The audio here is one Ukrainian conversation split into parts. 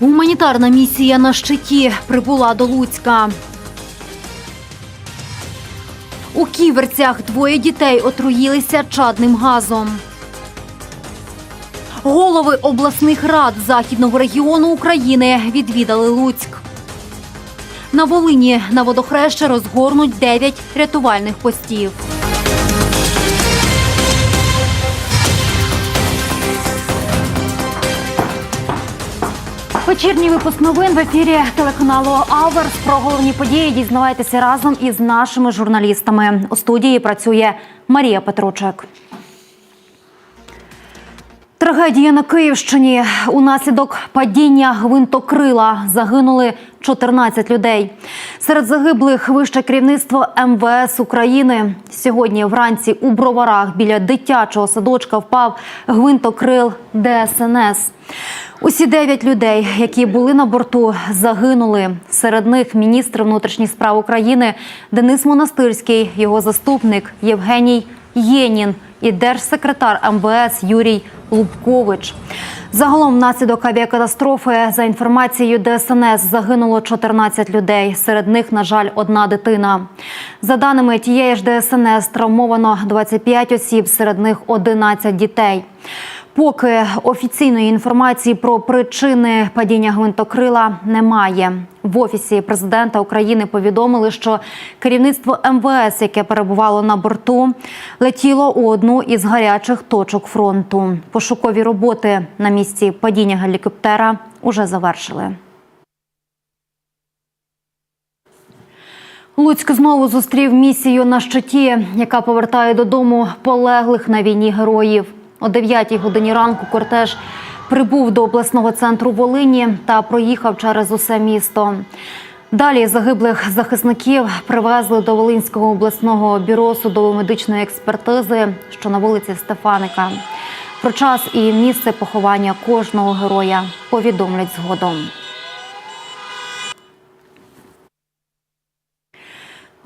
Гуманітарна місія на щиті прибула до Луцька. У ківерцях двоє дітей отруїлися чадним газом. Голови обласних рад західного регіону України відвідали Луцьк. На Волині на водохреще розгорнуть 9 рятувальних постів. Вечірній випуск новин в ефірі телеканалу Аверс. Про головні події дізнавайтеся разом із нашими журналістами. У студії працює Марія Петручек. Трагедія на Київщині. Унаслідок падіння гвинтокрила загинули 14 людей. Серед загиблих вище керівництво МВС України. Сьогодні вранці у броварах біля дитячого садочка впав гвинтокрил ДСНС. Усі дев'ять людей, які були на борту, загинули. Серед них міністр внутрішніх справ України Денис Монастирський, його заступник Євгеній Єнін і держсекретар МВС Юрій Лубкович. Загалом внаслідок авіакатастрофи, за інформацією ДСНС, загинуло 14 людей. Серед них, на жаль, одна дитина. За даними тієї ж ДСНС, травмовано 25 осіб, серед них 11 дітей. Поки офіційної інформації про причини падіння гвинтокрила немає. В офісі президента України повідомили, що керівництво МВС, яке перебувало на борту, летіло у одну із гарячих точок фронту. Пошукові роботи на місці падіння гелікоптера уже завершили. Луцьк знову зустрів місію на щиті, яка повертає додому полеглих на війні героїв. О 9 годині ранку кортеж прибув до обласного центру Волині та проїхав через усе місто. Далі загиблих захисників привезли до Волинського обласного бюро судово-медичної експертизи, що на вулиці Стефаника. Про час і місце поховання кожного героя повідомлять згодом.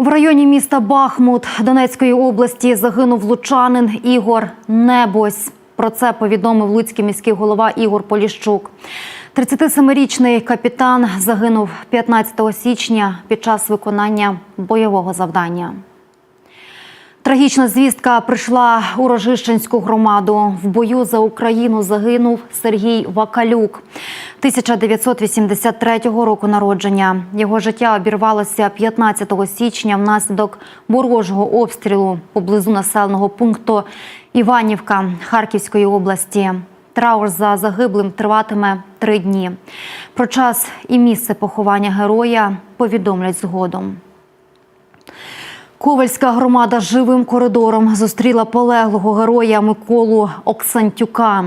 В районі міста Бахмут Донецької області загинув лучанин Ігор Небось. Про це повідомив Луцький міський голова Ігор Поліщук. 37-річний капітан загинув 15 січня під час виконання бойового завдання. Трагічна звістка прийшла у Рожищенську громаду. В бою за Україну загинув Сергій Вакалюк, 1983 року народження. Його життя обірвалося 15 січня внаслідок ворожого обстрілу поблизу населеного пункту Іванівка Харківської області. Траур за загиблим триватиме три дні. Про час і місце поховання героя повідомлять згодом. Ковальська громада живим коридором зустріла полеглого героя Миколу Оксантюка.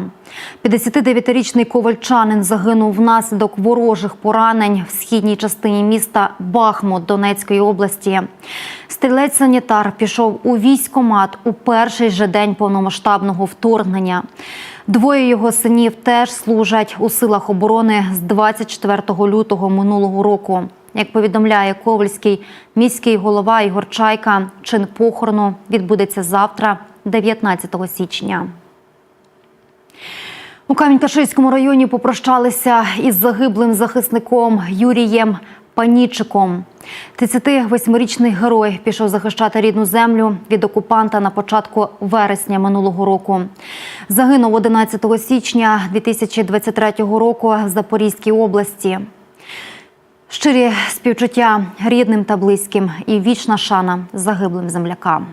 59-річний ковальчанин загинув внаслідок ворожих поранень в східній частині міста Бахмут Донецької області. Стрілець-санітар пішов у військкомат у перший же день повномасштабного вторгнення. Двоє його синів теж служать у силах оборони з 24 лютого минулого року. Як повідомляє Ковальський міський голова Ігор Чайка, чин похорону відбудеться завтра, 19 січня. У Камінь-Каширському районі попрощалися із загиблим захисником Юрієм Панічиком. 38-річний герой пішов захищати рідну землю від окупанта на початку вересня минулого року. Загинув 11 січня 2023 року в Запорізькій області. Щирі співчуття рідним та близьким і вічна шана загиблим землякам.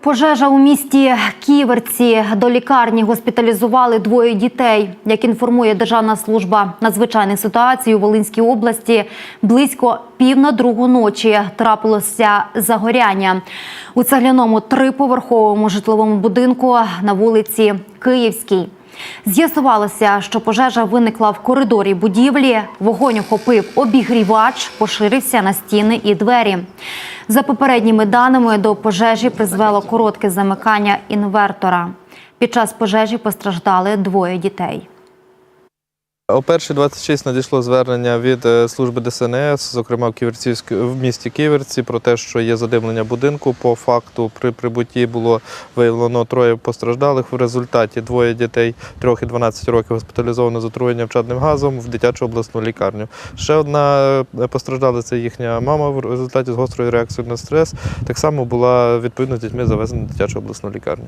Пожежа у місті Ківерці до лікарні госпіталізували двоє дітей. Як інформує Державна служба надзвичайних ситуацій у Волинській області, близько пів на другу ночі трапилося загоряння у цегляному триповерховому житловому будинку на вулиці Київській. З'ясувалося, що пожежа виникла в коридорі будівлі. Вогонь охопив обігрівач, поширився на стіни і двері. За попередніми даними до пожежі призвело коротке замикання інвертора. Під час пожежі постраждали двоє дітей. О першій 26 надійшло звернення від е, служби ДСНС, зокрема в Ківерцівськ в місті Ківерці, про те, що є задимлення будинку. По факту при прибутті було виявлено троє постраждалих. В результаті двоє дітей 3 і 12 років госпіталізовано з отруєнням чадним газом в дитячу обласну лікарню. Ще одна е, постраждала це їхня мама в результаті з гострою реакцією на стрес. Так само була відповідно з дітьми завезена в дитячу обласну лікарню.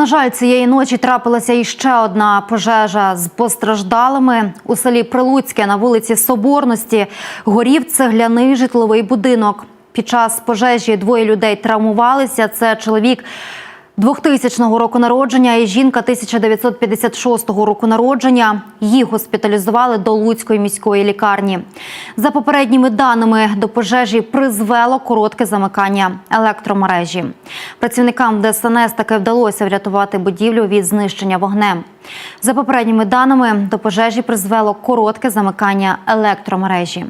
На жаль, цієї ночі трапилася іще одна пожежа з постраждалими у селі Прилуцьке на вулиці Соборності. Горів цегляний житловий будинок. Під час пожежі двоє людей травмувалися. Це чоловік 2000 року народження і жінка 1956 року народження. Їх госпіталізували до Луцької міської лікарні. За попередніми даними, до пожежі призвело коротке замикання електромережі. Працівникам ДСНС таки вдалося врятувати будівлю від знищення вогнем. За попередніми даними, до пожежі призвело коротке замикання електромережі.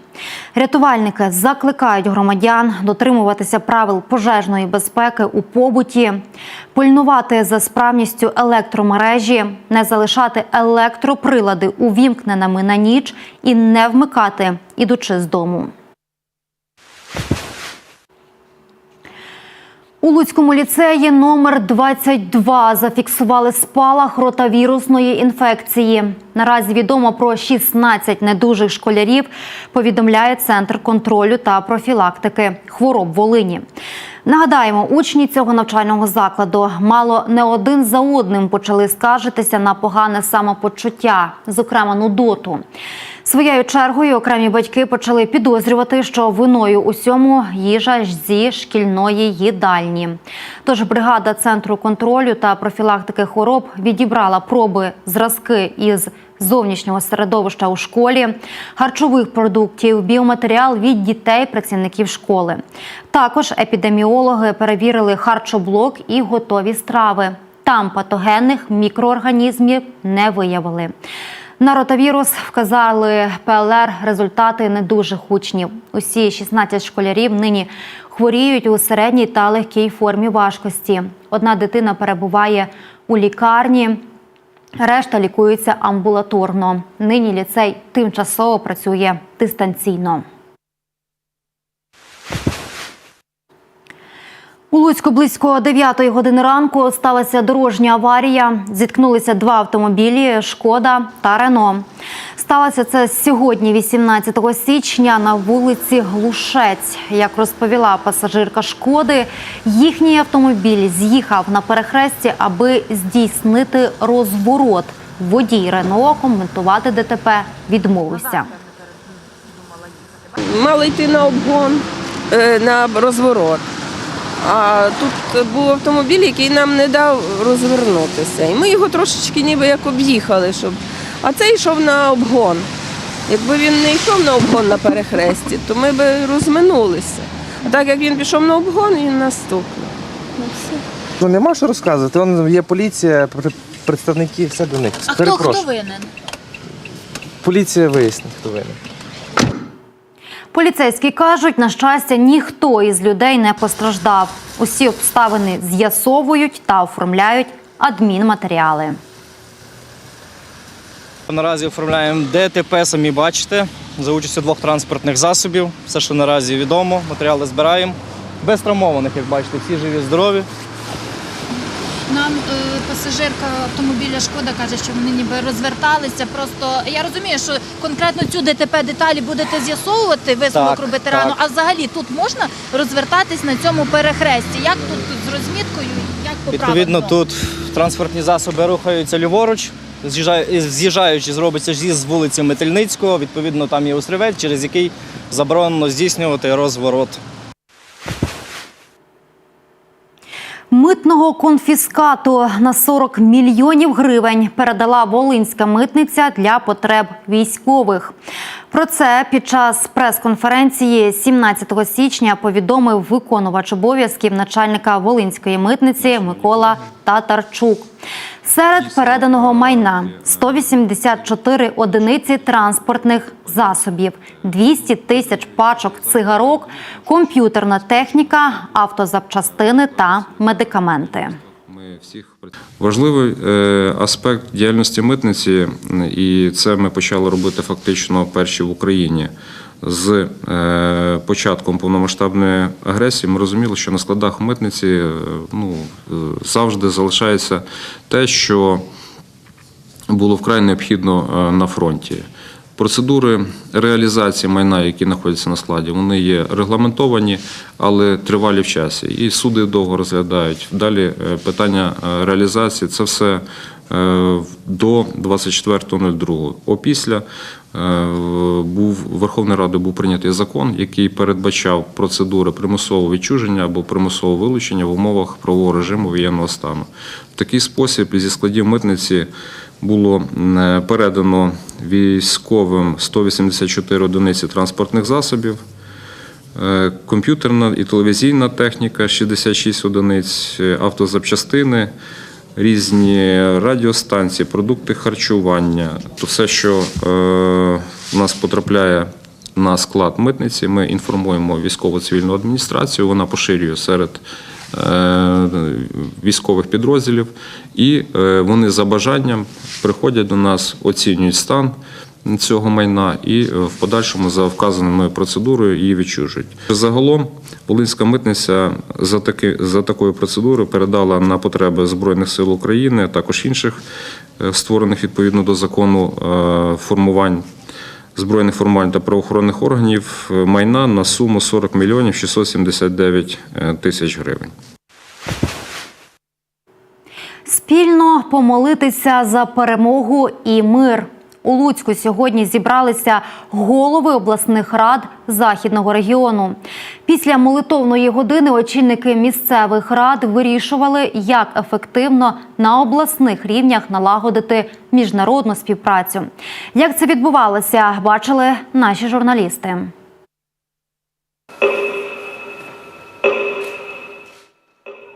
Рятувальники закликають громадян дотримуватися правил пожежної безпеки у побуті, пильнувати за справністю електромережі, не залишати електроприлади увімкненими на ніч і не вмикати, ідучи з дому. У Луцькому ліцеї номер 22 зафіксували спалах ротавірусної інфекції. Наразі відомо про 16 недужих школярів, повідомляє Центр контролю та профілактики хвороб Волині. Нагадаємо, учні цього навчального закладу мало не один за одним почали скаржитися на погане самопочуття, зокрема нудоту. Своєю чергою окремі батьки почали підозрювати, що виною усьому їжа зі шкільної їдальні. Тож бригада центру контролю та профілактики хвороб відібрала проби зразки із зовнішнього середовища у школі, харчових продуктів, біоматеріал від дітей працівників школи. Також епідеміологи перевірили харчоблок і готові страви. Там патогенних мікроорганізмів не виявили. На ротавірус вказали ПЛР результати недужих учнів. Усі 16 школярів нині хворіють у середній та легкій формі важкості. Одна дитина перебуває у лікарні. Решта лікуються амбулаторно. Нині ліцей тимчасово працює дистанційно. У Луцьку близько 9 години ранку сталася дорожня аварія. Зіткнулися два автомобілі Шкода та Рено. Сталося це сьогодні, 18 січня, на вулиці Глушець. Як розповіла пасажирка шкоди, їхній автомобіль з'їхав на перехресті, аби здійснити розворот. Водій Рено коментувати ДТП відмовився. мали йти на обгон, е, на розворот. А тут був автомобіль, який нам не дав розвернутися. І ми його трошечки ніби як об'їхали, щоб. А цей йшов на обгон. Якби він не йшов на обгон на перехресті, то ми б розминулися. А так як він пішов на обгон, він наступний. Ну, все. Ну нема що розказувати. Вон є поліція, пр- представники, все до них. А хто, хто винен? Поліція вияснить, хто винен. Поліцейські кажуть, на щастя, ніхто із людей не постраждав. Усі обставини з'ясовують та оформляють адмінматеріали. Наразі оформляємо ДТП, самі бачите, за участю двох транспортних засобів. Все, що наразі відомо, матеріали збираємо. Без травмованих, як бачите, всі живі, здорові. Нам е, пасажирка автомобіля Шкода каже, що вони ніби розверталися. Просто я розумію, що конкретно цю ДТП деталі будете з'ясовувати, висновок Так, робити рано. А взагалі тут можна розвертатись на цьому перехресті? Як тут з розміткою? Як по Відповідно, правилам? тут транспортні засоби рухаються ліворуч, з'їжджаючи, зробиться з'їзд з вулиці Метельницького. Відповідно, там є острівець, через який заборонено здійснювати розворот. Митного конфіскату на 40 мільйонів гривень передала Волинська митниця для потреб військових. Про це під час прес-конференції 17 січня повідомив виконувач обов'язків начальника Волинської митниці Микола Татарчук. Серед переданого майна 184 одиниці транспортних засобів, 200 тисяч пачок цигарок, комп'ютерна техніка, автозапчастини та медикаменти. Важливий е, аспект діяльності митниці, і це ми почали робити фактично перші в Україні. З е, початком повномасштабної агресії ми розуміли, що на складах митниці е, ну, е, завжди залишається те, що було вкрай необхідно на фронті. Процедури реалізації майна, які знаходяться на складі, вони є регламентовані, але тривалі в часі. І суди довго розглядають. Далі питання реалізації це все до 24.02. Опісля е, був Верховною Радою був прийнятий закон, який передбачав процедури примусового відчуження або примусового вилучення в умовах правового режиму воєнного стану. В такий спосіб зі складів митниці було е, передано військовим 184 одиниці транспортних засобів, е, комп'ютерна і телевізійна техніка 66 одиниць, е, автозапчастини, різні радіостанції, продукти харчування. То все, що е, в нас потрапляє на склад митниці, ми інформуємо військово-цивільну адміністрацію, вона поширює серед е, військових підрозділів, і е, вони за бажанням приходять до нас, оцінюють стан цього майна і е, в подальшому за вказаною процедурою її відчужують. Загалом Волинська митниця за таки за такою процедурою передала на потреби Збройних сил України, а також інших е, створених відповідно до закону е, формувань. Збройних формувань та правоохоронних органів майна на суму 40 мільйонів 679 е, тисяч гривень. Спільно помолитися за перемогу і мир. У Луцьку сьогодні зібралися голови обласних рад західного регіону. Після молитовної години очільники місцевих рад вирішували, як ефективно на обласних рівнях налагодити міжнародну співпрацю. Як це відбувалося, бачили наші журналісти.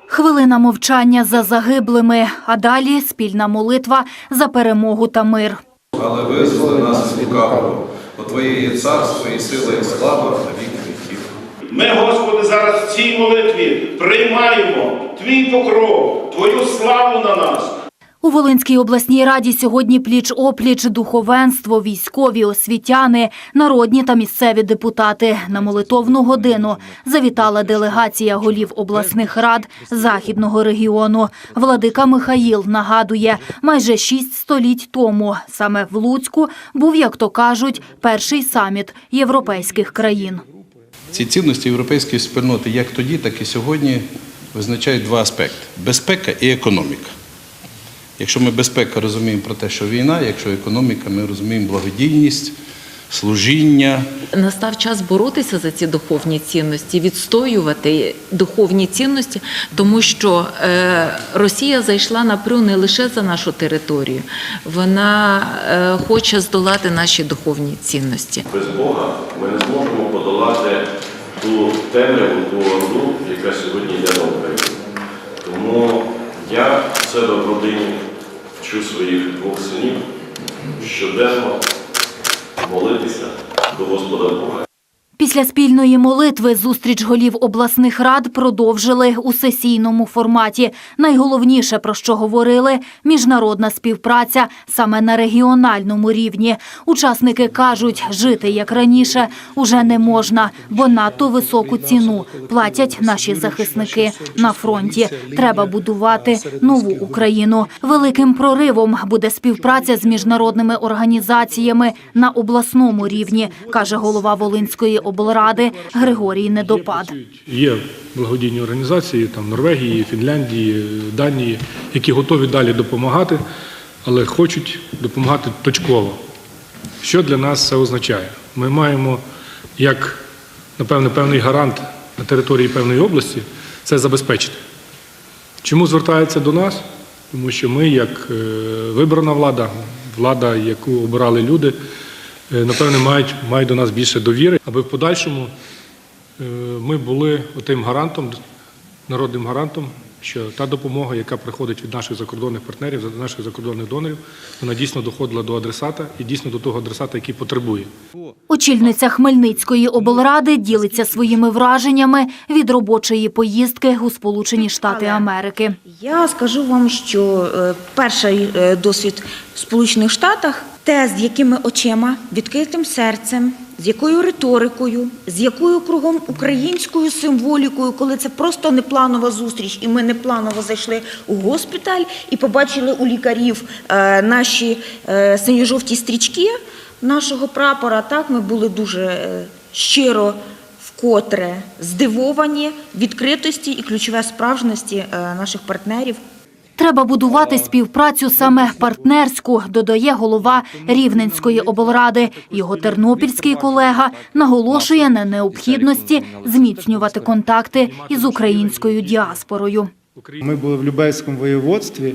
Хвилина мовчання за загиблими, а далі спільна молитва за перемогу та мир. Але визволи нас від лукавого, бо Твоє є царство і сила, і слава на віки віків. Ми, Господи, зараз в цій молитві приймаємо Твій покров, Твою славу на нас. У Волинській обласній раді сьогодні пліч-опліч духовенство, військові, освітяни, народні та місцеві депутати. На молитовну годину завітала делегація голів обласних рад західного регіону. Владика Михаїл нагадує, майже шість століть тому саме в Луцьку був, як то кажуть, перший саміт європейських країн. Ці цінності європейської спільноти, як тоді, так і сьогодні, визначають два аспекти: безпека і економіка. Якщо ми безпека розуміємо про те, що війна, якщо економіка, ми розуміємо благодійність, служіння, Настав час боротися за ці духовні цінності, відстоювати духовні цінності, тому що е, Росія зайшла напрю не лише за нашу територію, вона е, хоче здолати наші духовні цінності. Без Бога ми не зможемо подолати ту темряву, ту орду, яка сьогодні йде на Україну. Тому я себе в родині вчу своїх двох синів щоденно молитися до Господа Бога. Після спільної молитви зустріч голів обласних рад продовжили у сесійному форматі. Найголовніше, про що говорили – міжнародна співпраця саме на регіональному рівні. Учасники кажуть, жити як раніше уже не можна, бо надто високу ціну платять наші захисники на фронті. Треба будувати нову Україну. Великим проривом буде співпраця з міжнародними організаціями на обласному рівні, каже голова Волинської облради Григорій Недопад. Є благодійні організації там Норвегії, Фінляндії, Данії, які готові далі допомагати, але хочуть допомагати точково. Що для нас це означає? Ми маємо як, напевне, певний гарант на території певної області це забезпечити. Чому звертаються до нас? Тому що ми, як вибрана влада, влада, яку обирали люди, напевне, мають, мають до нас більше довіри, аби в подальшому е, ми були тим гарантом, народним гарантом, що та допомога, яка приходить від наших закордонних партнерів, від наших закордонних донорів, вона дійсно доходила до адресата і дійсно до того адресата, який потребує. Очільниця Хмельницької облради ділиться своїми враженнями від робочої поїздки у Сполучені Штати Америки. Я скажу вам, що е, перший е, досвід в Сполучених Штатах те, з якими очима, відкритим серцем, з якою риторикою, з якою кругом українською символікою, коли це просто непланова зустріч, і ми непланово зайшли у госпіталь і побачили у лікарів е, наші е, синьо-жовті стрічки нашого прапора. Так, ми були дуже е, щиро вкотре здивовані відкритості і ключове справжності е, наших партнерів. Треба будувати співпрацю саме партнерську, додає голова Рівненської облради. Його тернопільський колега наголошує на необхідності зміцнювати контакти із українською діаспорою. Ми були в Любельському воєводстві,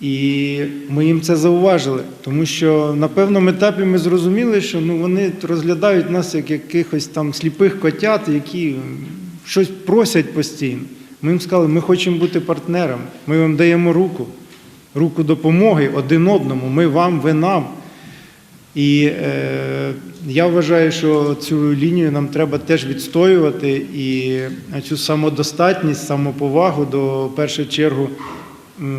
і ми їм це зауважили, тому що на певному етапі ми зрозуміли, що ну, вони розглядають нас як якихось там сліпих котят, які щось просять постійно. Ми їм сказали, ми хочемо бути партнерами, ми вам даємо руку, руку допомоги один одному, ми вам, ви нам. І е, я вважаю, що цю лінію нам треба теж відстоювати і цю самодостатність, самоповагу до в першу чергу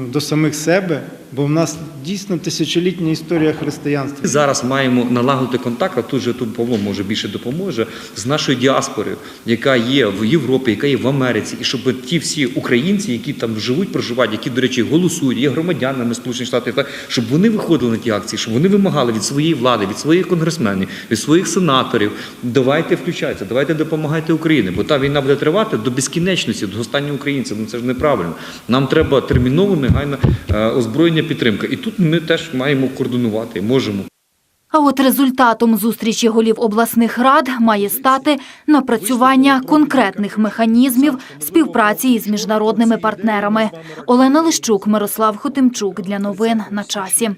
до самих себе, бо в нас дійсно тисячолітня історія християнства. Зараз маємо налагодити контакт, а тут же тут Павло може більше допоможе з нашою діаспорою, яка є в Європі, яка є в Америці, і щоб ті всі українці, які там живуть, проживають, які, до речі, голосують, є громадянами Сполучених Штатів, щоб вони виходили на ті акції, щоб вони вимагали від своєї влади, від своїх конгресменів, від своїх сенаторів. Давайте включайтеся, давайте допомагайте Україні, бо та війна буде тривати до безкінечності, до останнього українця. Ну це ж неправильно. Нам треба терміново, негайно е, озброєння підтримка. І тут ми теж маємо координувати, можемо. А от результатом зустрічі голів обласних рад має стати напрацювання конкретних механізмів співпраці із міжнародними партнерами. Олена Лищук, Мирослав Хотимчук для новин на часі.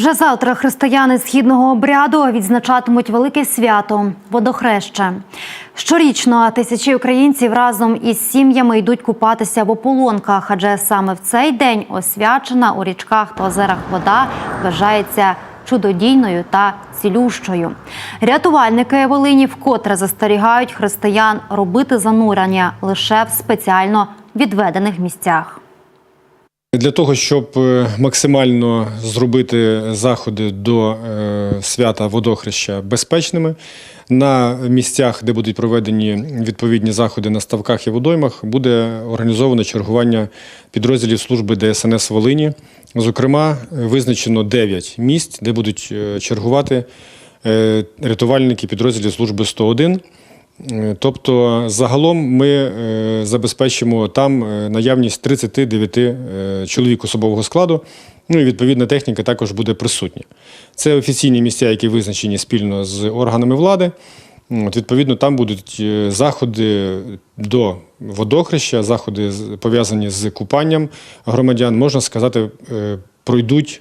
Вже завтра християни східного обряду відзначатимуть велике свято водохреще. Щорічно тисячі українців разом із сім'ями йдуть купатися в ополонках, адже саме в цей день освячена у річках та озерах вода вважається чудодійною та цілющою. Рятувальники Волині вкотре застерігають християн робити занурення лише в спеціально відведених місцях. Для того, щоб е, максимально зробити заходи до е, свята водохреща безпечними, на місцях, де будуть проведені відповідні заходи на ставках і водоймах, буде організоване чергування підрозділів служби ДСНС Волині. Зокрема, визначено 9 місць, де будуть е, чергувати рятувальники підрозділів служби 101. Е, Тобто, загалом ми е, забезпечимо там е, наявність 39 е, чоловік особового складу. Ну і відповідна техніка також буде присутня. Це офіційні місця, які визначені спільно з органами влади. От, відповідно, там будуть заходи до водохреща, заходи пов'язані з купанням громадян, можна сказати, пройдуть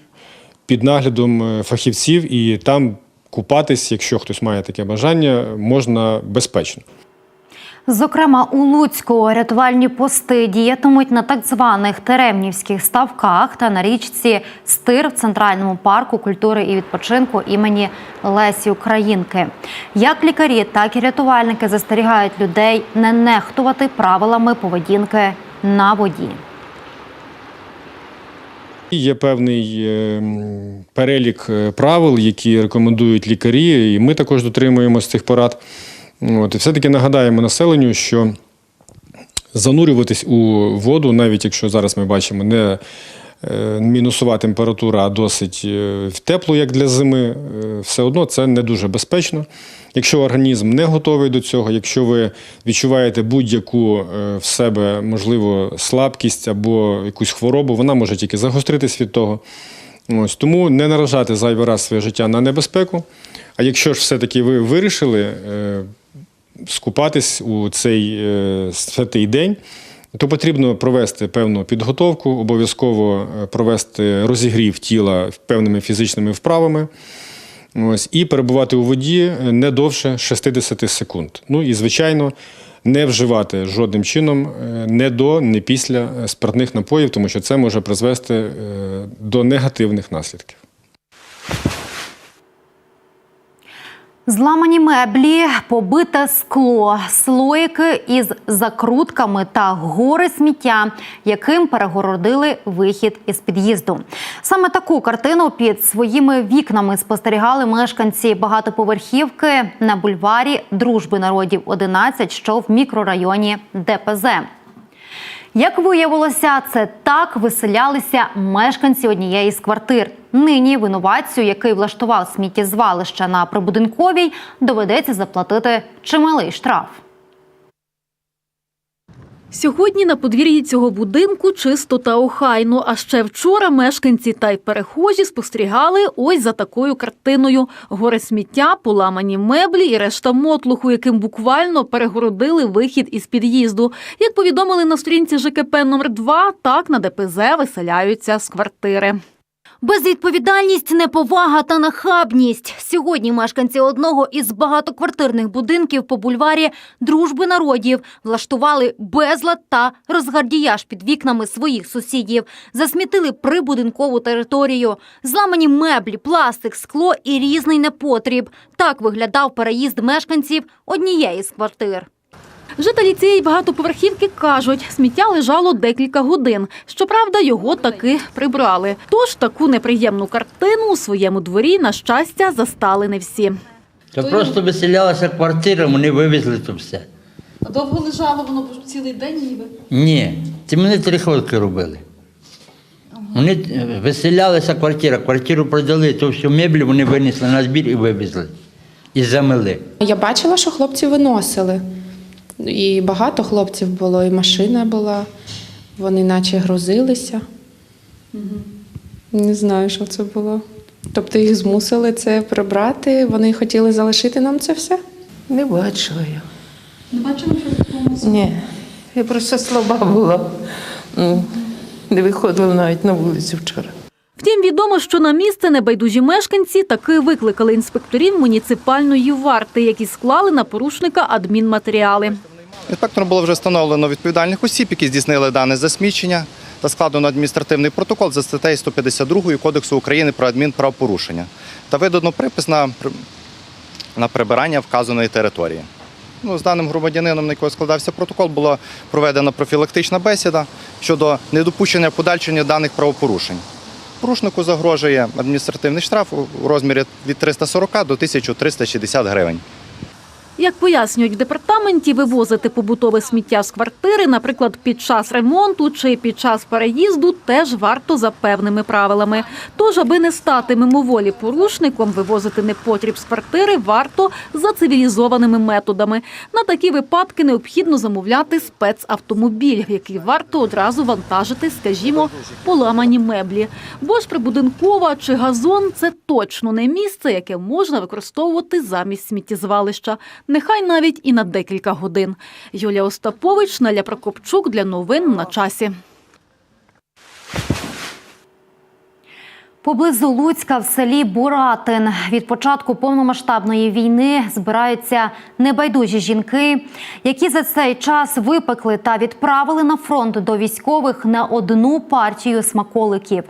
під наглядом фахівців, і там купатись, якщо хтось має таке бажання, можна безпечно. Зокрема, у Луцьку рятувальні пости діятимуть на так званих Теремнівських ставках та на річці Стир в Центральному парку культури і відпочинку імені Лесі Українки. Як лікарі, так і рятувальники застерігають людей не нехтувати правилами поведінки на воді. Є певний е, перелік е, правил, які рекомендують лікарі, і ми також дотримуємося цих порад. От, і все-таки нагадаємо населенню, що занурюватись у воду, навіть якщо зараз ми бачимо не мінусова температура, а досить е, в теплу, як для зими, е, все одно це не дуже безпечно. Якщо організм не готовий до цього, якщо ви відчуваєте будь-яку е, в себе, можливо, слабкість або якусь хворобу, вона може тільки загостритись від того. Ось тому не наражати зайвий раз своє життя на небезпеку. А якщо ж все-таки ви вирішили е, скупатись у цей е, святий день, то потрібно провести певну підготовку, обов'язково е, провести розігрів тіла певними фізичними вправами. Ось, і перебувати у воді не довше 60 секунд. Ну і, звичайно, не вживати жодним чином е, не до, не після е, спиртних напоїв, тому що це може призвести е, до негативних наслідків. Зламані меблі, побите скло, слоїки із закрутками та гори сміття, яким перегородили вихід із під'їзду. Саме таку картину під своїми вікнами спостерігали мешканці багатоповерхівки на бульварі Дружби народів 11, що в мікрорайоні ДПЗ. Як виявилося, це так виселялися мешканці однієї з квартир. Нині винуватцю, який влаштував сміттєзвалище на прибудинковій, доведеться заплатити чималий штраф. Сьогодні на подвір'ї цього будинку чисто та охайно. А ще вчора мешканці та й перехожі спостерігали ось за такою картиною: гори сміття, поламані меблі і решта мотлуху, яким буквально перегородили вихід із під'їзду. Як повідомили на сторінці ЖКП номер 2 так на ДПЗ виселяються з квартири. Безвідповідальність, неповага та нахабність. Сьогодні мешканці одного із багатоквартирних будинків по бульварі Дружби народів влаштували безлад та розгардіяж під вікнами своїх сусідів, засмітили прибудинкову територію, зламані меблі, пластик, скло і різний непотріб. Так виглядав переїзд мешканців однієї з квартир. Жителі цієї багатоповерхівки кажуть, сміття лежало декілька годин. Щоправда, його таки прибрали. Тож таку неприємну картину у своєму дворі, на щастя, застали не всі. То просто виселялася квартира, вони вивезли то все. А довго лежало воно цілий день ніби? Ні, це мене три ходки робили. Вони е, виселялася квартира, квартиру продали, то всю меблі вони винесли на збір і вивезли. І замили. Я бачила, що хлопці виносили. І багато хлопців було, і машина була. Вони наче грузилися. Не знаю, що це було. Тобто їх змусили це прибрати, вони хотіли залишити нам це все? Не бачила я. Не бачили, що такому Ні. Я просто слаба була. Не виходила навіть на вулицю вчора. Втім, відомо, що на місце небайдужі мешканці таки викликали інспекторів муніципальної варти, які склали на порушника адмінматеріали. Інспектором було вже встановлено відповідальних осіб, які здійснили дане засмічення та складено адміністративний протокол за статтею 152 Кодексу України про адмінправопорушення та видано припис на, на прибирання вказаної території. Ну, з даним громадянином, на якого складався протокол, була проведена профілактична бесіда щодо недопущення подальшення даних правопорушень. Порушнику загрожує адміністративний штраф у розмірі від 340 до 1360 гривень. Як пояснюють в департаменті, вивозити побутове сміття з квартири, наприклад, під час ремонту чи під час переїзду, теж варто за певними правилами. Тож, аби не стати мимоволі порушником, вивозити непотріб з квартири варто за цивілізованими методами. На такі випадки необхідно замовляти спецавтомобіль, в який варто одразу вантажити, скажімо, поламані меблі. Бо ж прибудинкова чи газон це точно не місце, яке можна використовувати замість сміттєзвалища нехай навіть і на декілька годин. Юлія Остапович, Наля Прокопчук для новин на часі. Поблизу Луцька в селі Буратин від початку повномасштабної війни збираються небайдужі жінки, які за цей час випекли та відправили на фронт до військових не одну партію смаколиків.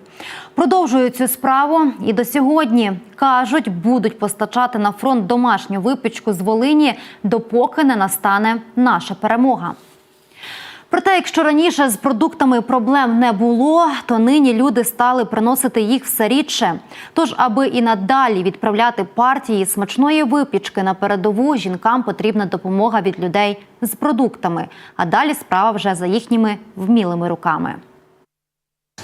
Продовжують цю справу і до сьогодні кажуть, будуть постачати на фронт домашню випічку з Волині, допоки не настане наша перемога. Проте, якщо раніше з продуктами проблем не було, то нині люди стали приносити їх все рідше. Тож, аби і надалі відправляти партії смачної випічки на передову, жінкам потрібна допомога від людей з продуктами. А далі справа вже за їхніми вмілими руками.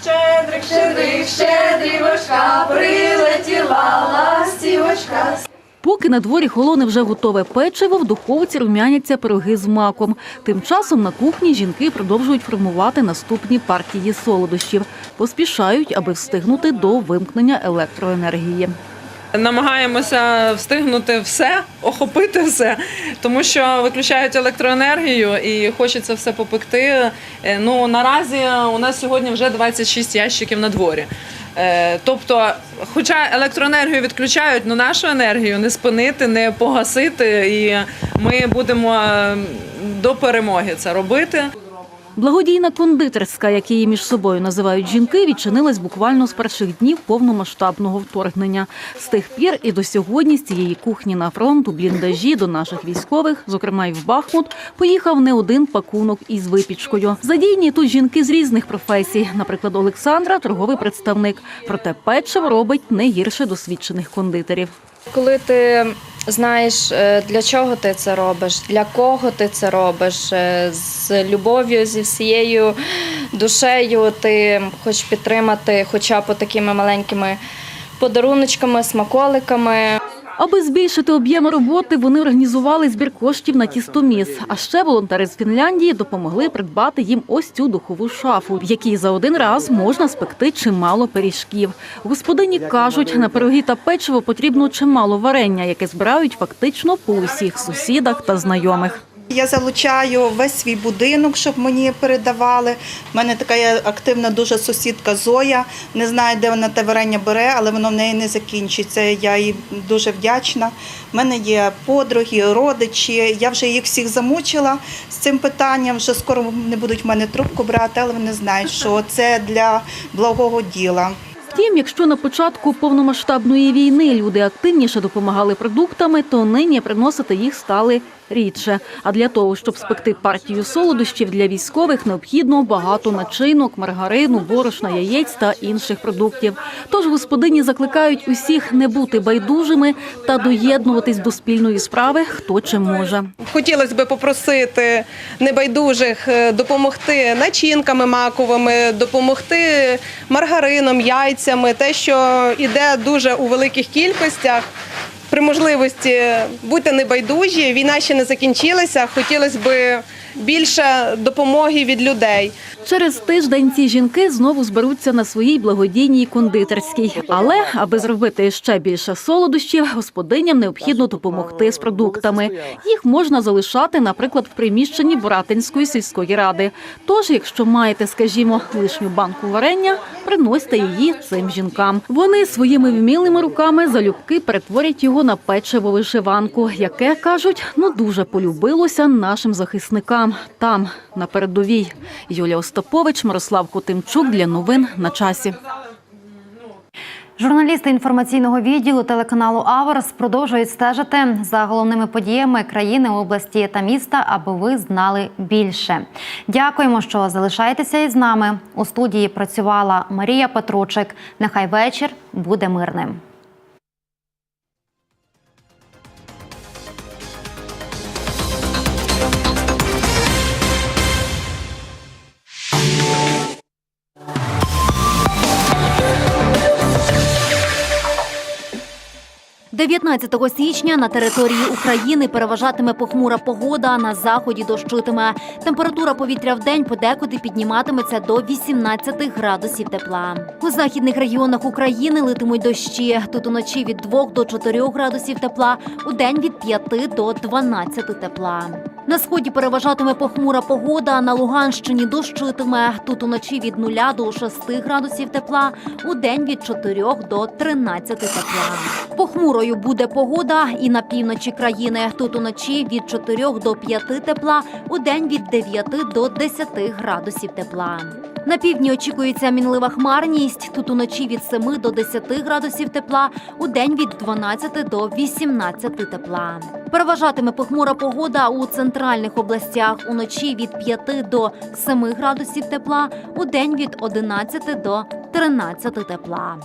Щедрик, щедрик, щедрівочка, прилетіла ластівочка. Поки на дворі холоне вже готове печиво, в духовці румяняться пироги з маком. Тим часом на кухні жінки продовжують формувати наступні партії солодощів. Поспішають, аби встигнути до вимкнення електроенергії. Намагаємося встигнути все, охопити все, тому що виключають електроенергію і хочеться все попекти. Е, Ну наразі у нас сьогодні вже 26 ящиків на дворі. Е, Тобто, хоча електроенергію відключають, але нашу енергію не спинити, не погасити, і ми будемо е, до перемоги це робити. Благодійна кондитерська, як її між собою називають жінки, відчинилась буквально з перших днів повномасштабного вторгнення. З тих пір і до сьогодні з цієї кухні на фронт у бліндажі до наших військових, зокрема й в Бахмут, поїхав не один пакунок із випічкою. Задійні тут жінки з різних професій. Наприклад, Олександра торговий представник. Проте печиво робить не гірше досвідчених кондитерів. Коли ти знаєш, е, для чого ти це робиш, для кого ти це робиш, е, з любов'ю, зі всією душею, ти хочеш підтримати хоча б такими маленькими подаруночками, смаколиками. Аби збільшити об'єм роботи, вони організували збір коштів на тістоміс. А ще волонтери з Фінляндії допомогли придбати їм ось цю духову шафу, в якій за один раз можна спекти чимало пиріжків. Господині кажуть, на пироги та печиво потрібно чимало варення, яке збирають фактично по усіх сусідах та знайомих. Я залучаю весь свій будинок, щоб мені передавали. У мене така активна дуже сусідка Зоя. Не знаю, де вона те варення бере, але воно в неї не закінчиться. Я їй дуже вдячна. У мене є подруги, родичі. Я вже їх всіх замучила з цим питанням. Вже скоро не будуть в мене трубку брати, але вони знають, що це для благого діла. Втім, якщо на початку повномасштабної війни люди активніше допомагали продуктами, то нині приносити їх стали рідше. А для того, щоб спекти партію солодощів для військових, необхідно багато начинок, маргарину, борошна, яєць та інших продуктів. Тож господині закликають усіх не бути байдужими та доєднуватись до спільної справи, хто чим може. Хотілося б попросити небайдужих е, допомогти начинками маковими, допомогти маргарином, яйцями, те, що йде дуже у великих кількостях. При можливості будьте небайдужі. Війна ще не закінчилася. Хотілося б більше допомоги від людей. Через тиждень ці жінки знову зберуться на своїй благодійній кондитерській. Але аби зробити ще більше солодощів, господиням необхідно допомогти з продуктами. Їх можна залишати, наприклад, в приміщенні Боратинської сільської ради. Тож, якщо маєте, скажімо, лишню банку варення, приносьте її цим жінкам. Вони своїми вмілими руками залюбки перетворять його на печиво вишиванку, яке кажуть, ну дуже полюбилося нашим захисникам там на передовій. Юлія Остапович, Мирослав Кутимчук для новин на часі. Журналісти інформаційного відділу телеканалу Аверс продовжують стежити за головними подіями країни, області та міста, аби ви знали більше. Дякуємо, що залишаєтеся із нами. У студії працювала Марія Петручик. Нехай вечір буде мирним. – 19 січня на території України переважатиме похмура погода, на заході дощитиме. Температура повітря в день подекуди підніматиметься до 18 градусів тепла. У західних регіонах України литимуть дощі. Тут уночі від 2 до 4 градусів тепла, у день від 5 до 12 тепла. На сході переважатиме похмура погода, на Луганщині дощитиме. Тут уночі від 0 до 6 градусів тепла, у день від 4 до 13 тепла. Похмурою буде погода і на півночі країни. Тут уночі від 4 до 5 тепла, у день від 9 до 10 градусів тепла. На півдні очікується мінлива хмарність. Тут уночі від 7 до 10 градусів тепла, у день від 12 до 18 тепла. Переважатиме похмура погода у центральних областях уночі від 5 до 7 градусів тепла, у день від 11 до 13 тепла.